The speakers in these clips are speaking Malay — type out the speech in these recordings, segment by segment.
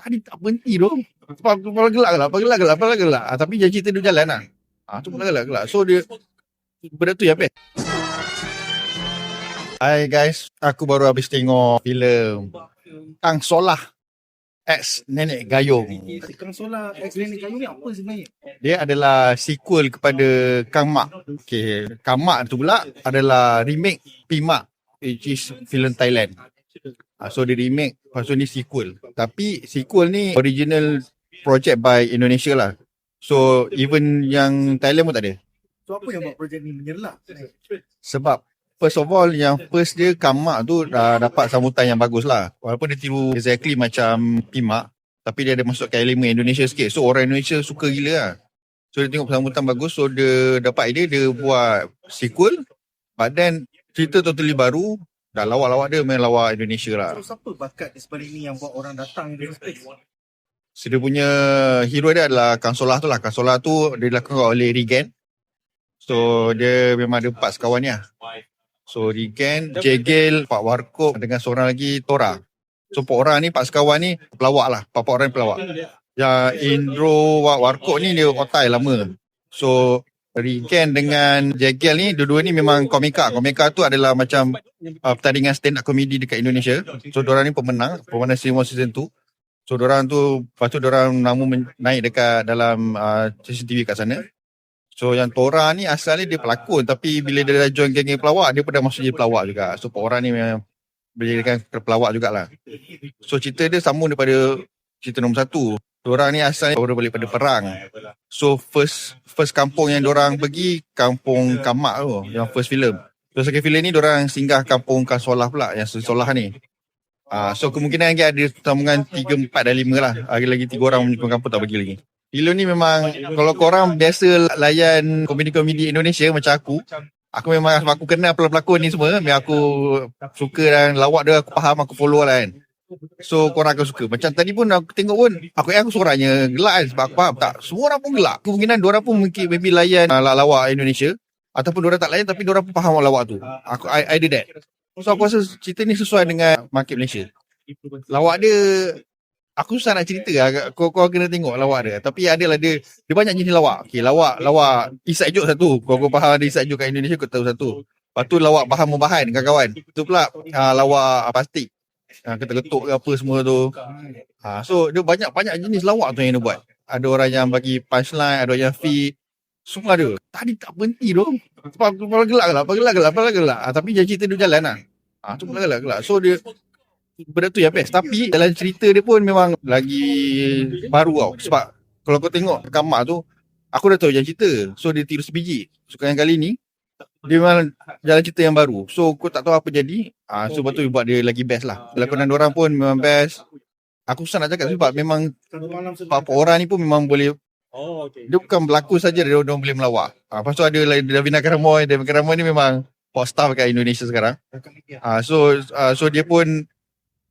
Tadi tak berhenti tu. Kepala, kepala gelak gelak, kepala gelak gelak, kepala gelak. Ah, tapi jangan cerita dia jalan lah. Ah, tu kepala gelak gelak. So dia benda tu yang best. Hai guys, aku baru habis tengok filem Kang Solah X Nenek Gayung. Kang Solar X Nenek Kayu ni apa sebenarnya? Dia adalah sequel kepada Kang Mak. Okay, Kang Mak tu pula adalah remake Pimak which is filem Thailand. Ah, so dia remake, lepas tu ni sequel. Tapi sequel ni original project by Indonesia lah. So even yang Thailand pun tak ada. So apa yang buat projek ni menyerlah? Sebab first of all yang first dia Kamak tu dah dapat sambutan yang bagus lah. Walaupun dia tiru exactly macam Pimak. Tapi dia ada masukkan elemen Indonesia sikit. So orang Indonesia suka gila lah. So dia tengok sambutan bagus. So dia dapat idea dia buat sequel. But then cerita totally baru. Dah lawak-lawak dia main lawak Indonesia lah. So siapa bakat di sebalik ni yang buat orang datang space? So dia punya hero dia adalah Kang Solah tu lah. Kang Solah tu dia dilakukan oleh Regen. So dia memang ada empat sekawan ni lah. So Regen, Jegel, Pak Warkop dengan seorang lagi Tora. So empat orang ni, empat sekawan ni pelawak lah. Empat orang ni pelawak. Yang Indro Wak Warkop ni dia otai lama. So Regen dengan Jegel ni dua-dua ni memang komika. Komika tu adalah macam uh, pertandingan stand up comedy dekat Indonesia. So diorang ni pemenang, pemenang season 1 season 2. So diorang tu lepas tu diorang nama men- naik dekat dalam uh, CCTV kat sana. So yang Tora ni asalnya dia pelakon tapi bila dia dah join geng-geng pelawak dia pun dah masuk jadi pelawak juga. So orang ni memang menjadikan pelawak jugalah. So cerita dia sambung daripada cerita nombor satu. Diorang ni asalnya balik pada perang. So first first kampung yang diorang pergi kampung Kamak tu yang first film. So second film ni diorang singgah kampung Kansolah pula yang Solah ni. Ah, so kemungkinan lagi ada sambungan 3, 4 dan 5 lah. Lagi lagi 3 orang menyumbang kampung tak bagi lagi. Filem ni memang kalau korang biasa layan komedi-komedi Indonesia macam aku, aku memang aku kenal pelakon ni semua, memang aku suka dan lawak dia aku faham, aku follow lah kan. So korang akan suka. Macam tadi pun aku tengok pun, aku ingat aku seorangnya gelak kan sebab aku faham tak. Semua orang pun gelak. Kemungkinan diorang pun mungkin maybe layan uh, lawak Indonesia ataupun diorang tak layan tapi diorang pun faham lawak tu. Aku I, I did that. So aku rasa cerita ni sesuai dengan market Malaysia. Lawak dia Aku susah nak cerita lah. Kau, kau kena tengok lawak dia. Tapi adalah dia, dia banyak jenis lawak. Okay, lawak, lawak inside joke satu. Kau, faham ada inside joke kat Indonesia, kau tahu satu. Lepas tu lawak bahan membahan kawan-kawan. Itu pula uh, lawak plastik. Uh, ketuk-ketuk ke apa semua tu. Uh, so dia banyak-banyak jenis lawak tu yang dia buat. Ada orang yang bagi punchline, ada orang yang fee. Semua ada. Tadi tak berhenti tu. Kepala gelak gelak, kepala gelak gelak, kepala gelak. Uh, tapi jangan cerita dia jalan lah. Ah, tu kepala gelak. So dia benda tu yang best tapi dalam cerita dia pun memang lagi baru tau sebab kalau kau tengok kamak tu aku dah tahu yang cerita so dia tiru sebiji so kali ni dia memang jalan cerita yang baru. So kau tak tahu apa jadi. Ah so betul buat dia lagi best lah. Lakonan orang pun memang best. aku susah nak cakap sebab memang apa orang ni pun memang boleh Oh, okay. dia bukan berlakon saja dia, dia boleh melawak. Ah, lepas tu ada lagi Davina Karamoy Davina Karamoy ni memang pop star kat Indonesia sekarang. Ah so ah, so dia pun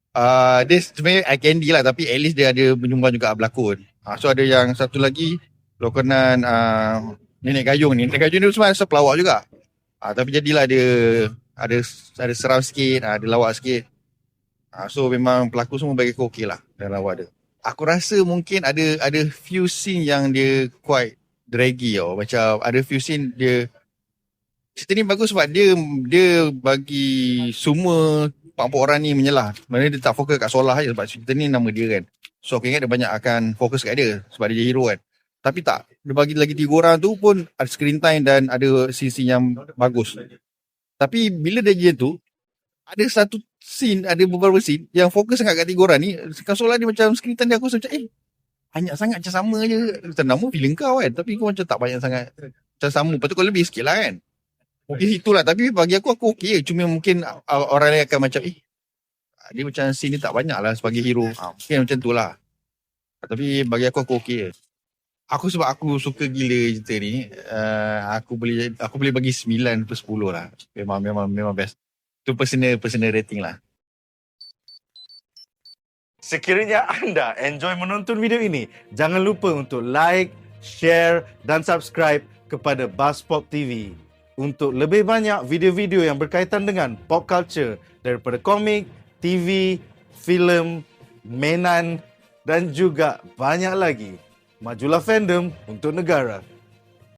Uh, dia sebenarnya eye candy lah tapi at least dia ada menyumbang juga berlakon. Uh, so ada yang satu lagi lokonan uh, Nenek Gayung ni. Nenek Gayung ni semua rasa pelawak juga. Uh, tapi jadilah dia ada ada seram sikit, uh, ada lawak sikit. Uh, so memang pelakon semua bagi aku okey lah dalam lawak dia. Aku rasa mungkin ada ada few scene yang dia quite draggy tau. Macam ada few scene dia cerita ni bagus sebab dia dia bagi semua empat-empat orang ni menyelah. Maksudnya dia tak fokus kat Solah je sebab cerita ni nama dia kan. So aku ingat dia banyak akan fokus kat dia sebab dia jadi hero kan. Tapi tak, dia bagi lagi tiga orang tu pun ada screen time dan ada sisi yang bagus. Tapi bila dia je tu, ada satu scene, ada beberapa scene yang fokus sangat kat tiga orang ni. Kan Solah dia macam screen time dia aku rasa macam eh, banyak sangat macam sama je. Macam nama feeling kau kan. Tapi kau macam tak banyak sangat macam sama. Lepas tu kau lebih sikit lah kan. Mungkin itulah tapi bagi aku aku okey cuma mungkin orang lain akan macam eh dia macam scene ni tak banyak lah sebagai hero. Ha, mungkin macam tu lah. Tapi bagi aku aku okey. Aku sebab aku suka gila cerita ni, uh, aku boleh aku boleh bagi 9 per 10 lah. Memang memang memang best. Tu personal personal rating lah. Sekiranya anda enjoy menonton video ini, jangan lupa untuk like, share dan subscribe kepada Buzzpop TV. Untuk lebih banyak video-video yang berkaitan dengan pop culture daripada komik, TV, filem, mainan dan juga banyak lagi. Majulah fandom untuk negara.